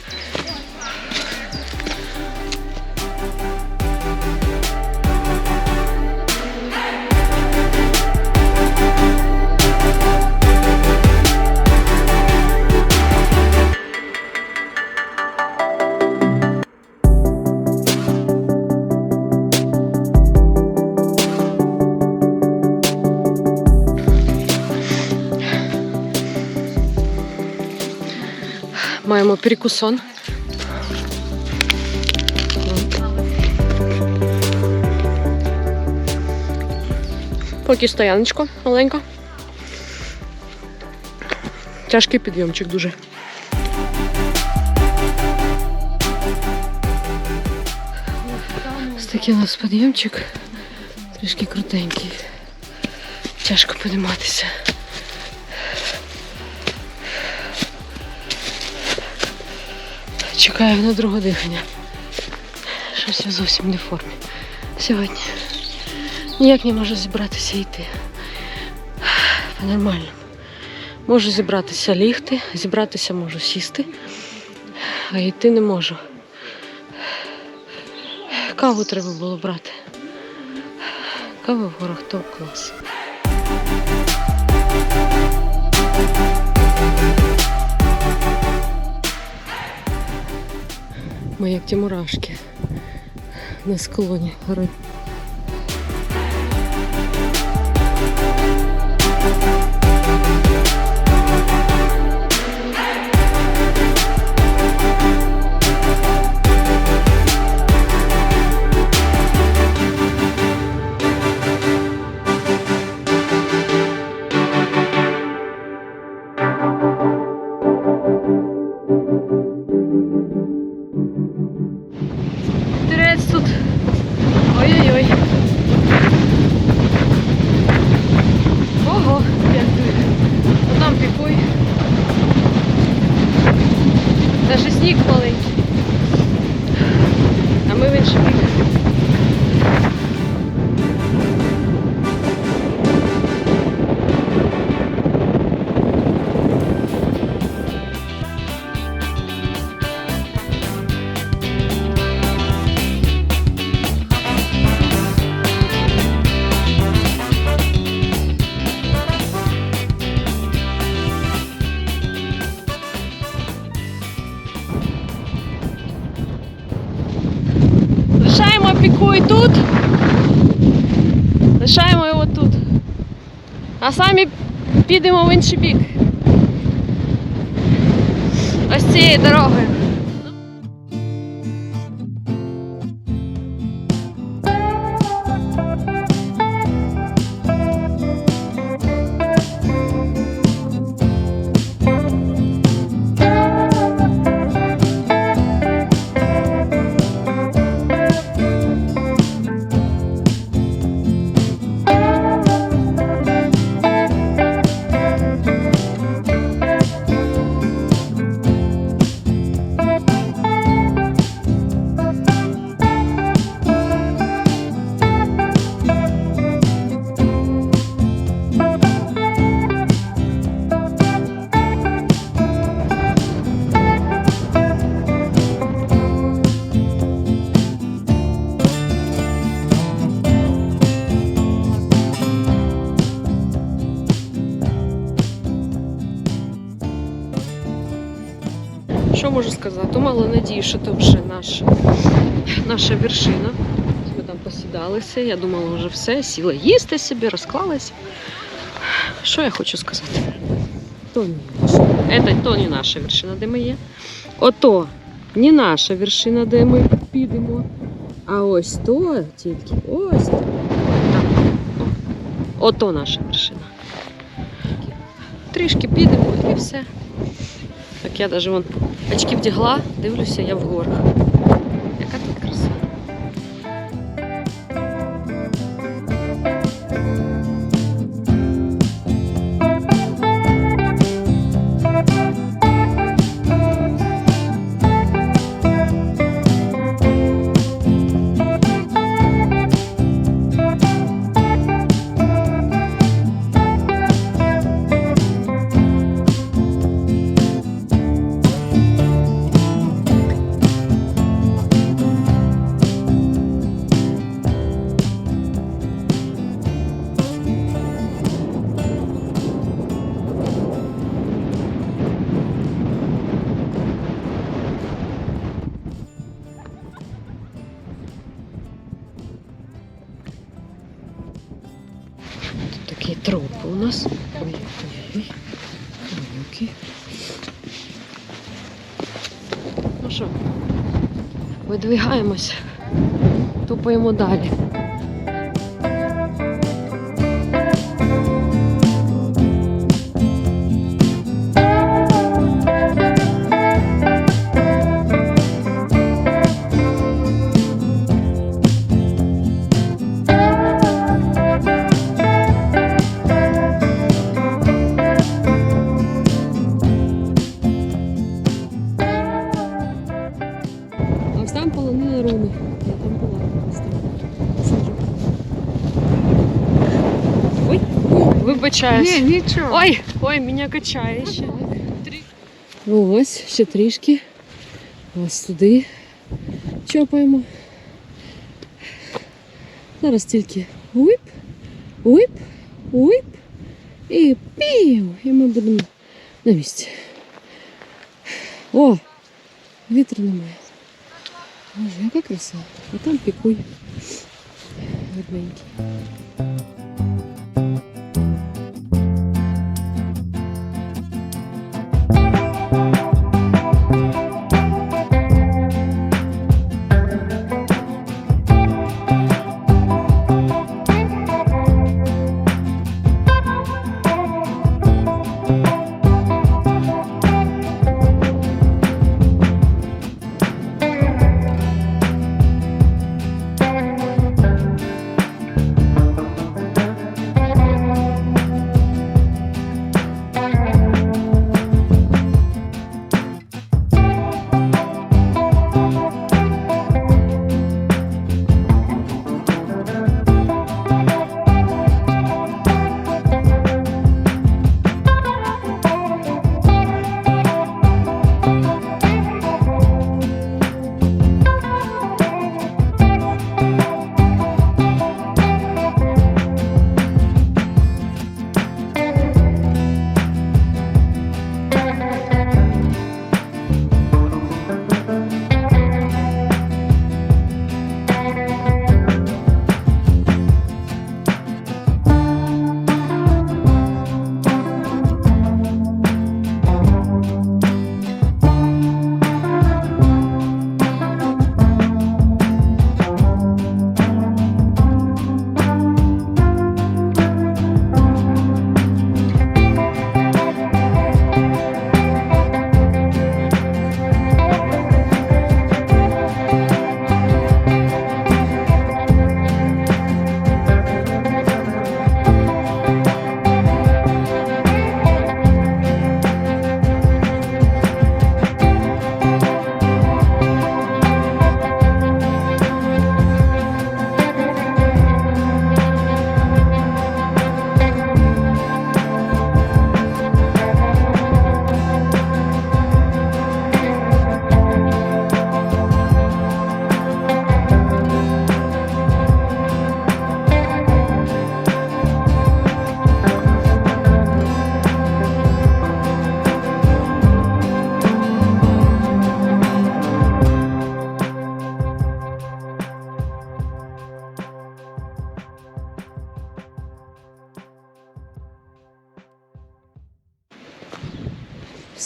Thank you. Маємо перекусон. Поки стояночка маленька. Тяжкий підйомчик дуже. Ось такий у нас підйомчик. Трішки крутенький. Тяжко підніматися. Чекаю на друге дихання. Щось я зовсім не в формі. Сьогодні ніяк не можу зібратися йти. По-нормальному. Можу зібратися лігти, зібратися можу сісти, а йти не можу. Каву треба було брати. Кава в горах топ клас. Як ті мурашки на склоні гори. Лишаємо його тут. А самі підемо в інший бік. Ось цією дорогою. Можу сказати? Мало надії, що це вже наша, наша вершина. Ми там посідалися, я думала, вже все, сіла їсти собі, розклалася. Що я хочу сказати? То не. То не наша вершина, де ми є. Ото не наша вершина, де ми підемо. А ось то тільки ось. то. Ото наша вершина. Трішки підемо і все. Так я навіть вон очки вдягла, дивлюся, я в горах. Нас. Ой, ой, ой. Ну що, видвигаємось, тупаємо далі. Вибачаюсь. Ні, нічого. Ой, ой, мене качає ще. Ну ось, ще трішки. Ось туди чопаємо. Зараз тільки уип, уип, уип і пів. І ми будемо на місці. О! Вітру немає. Боже, яка краса. А там пікуй. Гарненький.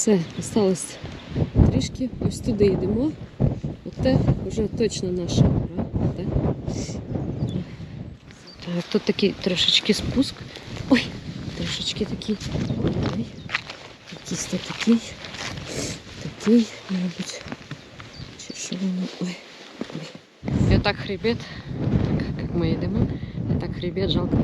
Все, осталось трішки. Ось туди йдемо. Оте вже точно наша гора. Так? Так, тут такий трошечки спуск. Ой, трошечки такий. Ой, якийсь то такий. Такий, мабуть. Чи що воно? Ой. Ой. І отак хребет, так як ми йдемо, і так хребет жалко.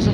Що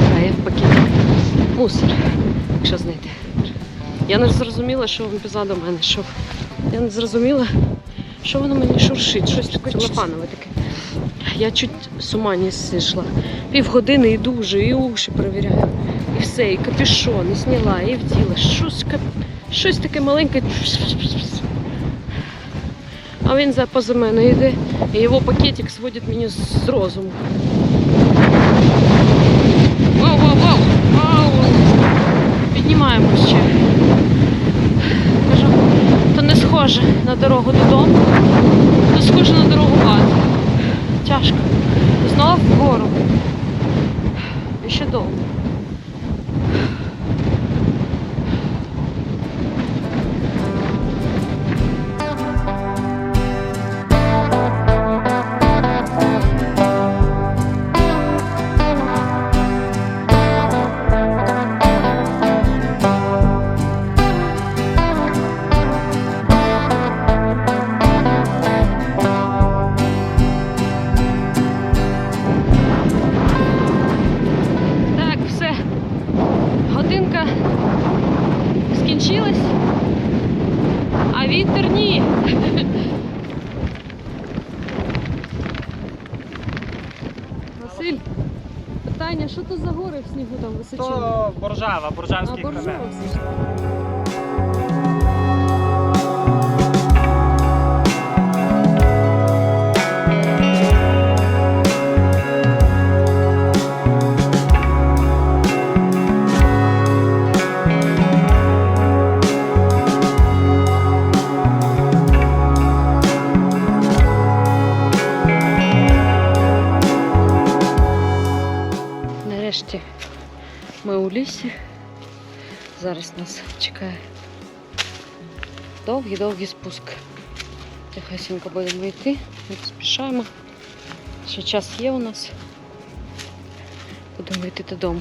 чоловік, збирає пакетик мусор, якщо знайти. Я не зрозуміла, що він позаду мене йшов. Я не зрозуміла, що воно мені шуршить, щось таке лопанове таке. Я чуть з ума не зійшла. Півгодини йду вже, і уші перевіряю. І все, і капюшон, і зняла, і вділа. Щось, кап- щось таке маленьке. А він за поза мене йде, і його пакетик зводить мені з розуму. Вау, вау, вау, вау. Піднімаємось ще. Кажу, то не схоже на дорогу додому, то схоже на дорогу в. Тяжко. Знов вгору. І ще довго. Василь, питання, що то за гори в снігу там височили? То Боржава, А, Боржанський хребет. Ми у лісі. Зараз нас чекає довгий-довгий спуск. Тихесенько будемо йти, не поспішаємо. Ще час є у нас. Будемо йти додому.